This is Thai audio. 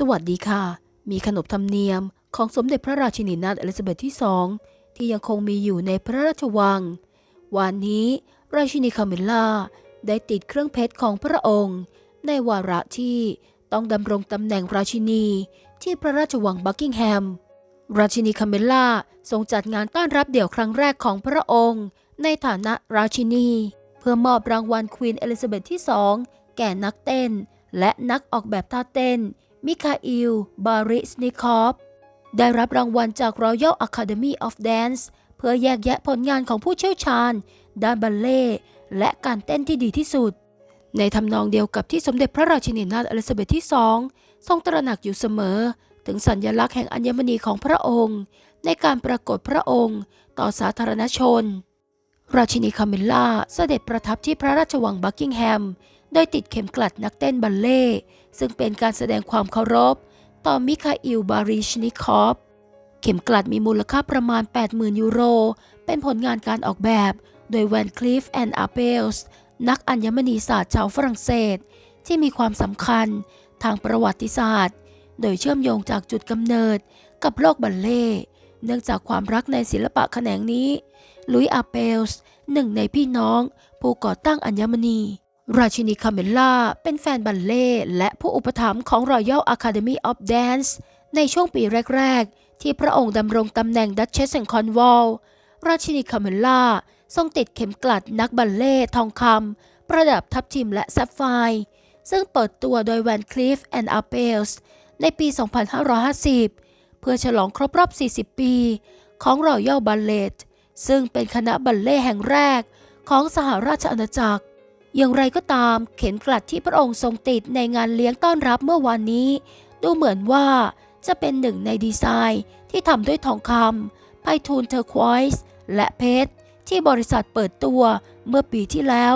สวัสดีค่ะ มีขนบธรรมเนียมของสมเด็จพระราชินีนาถอลิซาเบธที่สองที่ยังคงมีอยู่ในพระราชวัง วันนี้ ราชินีคาเมลล่าได้ติดเครื่องเพชรของพระองค์ ในวาระที่ต้องดำรงตำแหน่งราชินีที่พระราชวังบักกิงแฮม ราชินีคาเมลล่าทรงจัดงานต้อนรับเดี่ยวครั้งแรกของพระองค์ ในฐานะราชินี เพื่อมอบรางวัลควีนเอลิซาเบธที่สองแก่นักเต้น และนักออกแบบท่าเต้น มิคาอิล บาริสนิคอฟ ได้รับรางวัลจาก Royal Academy of Dance เพื่อแยกแยะผลงานของผู้เชี่ยวชาญ ด้านบัลเล่และการเต้นที่ดีที่สุด ในทำนองเดียวกับที่สมเด็จพระราชินีนาถอลิซาเบธที่สองทรงตระหนักอยู่เสมอ ถึงสัญลักษณ์แห่งอัญมณีของพระองค์ ในการปรากฏพระองค์ ต่อสาธารณชน ราชินีคาเมลล่าเสด็จประทับที่พระราชวังบักกิงแฮม โดยติดเข็มกลัดนักเต้นบัลเล่ ซึ่งเป็นการแสดงความเคารพ ต่อมิคาอิลบาริชนิคอฟเข็มกลัดมีมูลค่าประมาณ 80,000 ยูโร เป็นผลงานการออกแบบ โดยแวนคลีฟแอนด์อาเปลส์นักอัญมณีศาสตร์ชาวฝรั่งเศส ที่มีความสำคัญทางประวัติศาสตร์ โดยเชื่อมโยงจากจุดกำเนิดกับโลกบัลเล่ เนื่องจากความรักในศิลปะแขนงนี้ ลุยอาเปลส์หนึ่งในพี่น้องผู้ก่อตั้งอัญมณี ราชินีคาเมล่าเป็นแฟนบัลเล่และผู้อุปถัมภ์ของ Royal Academy of Dance ในช่วงปีแรก ๆ ที่พระองค์ดำรงตำแหน่งดัชเชสแห่งคอนวอลราชินีคาเมล่าทรงติดเข็มกลัดนักบัลเล่ทองคำประดับทับทิมและแซฟไฟซึ่งเปิดตัวโดยแวนคลีฟแอนด์อาเปลส์ในปี 2550 เพื่อฉลองครบรอบ 40 ปี ของ Royal Ballet ซึ่งเป็นคณะบัลเล่แห่งแรกของสหราชอาณาจักร อย่างไรก็ตามเข็มกลัดที่พระองค์ทรงติดในงานเลี้ยงต้อนรับเมื่อวานนี้ ดูเหมือนว่าจะเป็นหนึ่งในดีไซน์ที่ทำด้วยทองคำไพทูลเทอร์ควอยส์และเพชรที่บริษัทเปิดตัวเมื่อปีที่แล้ว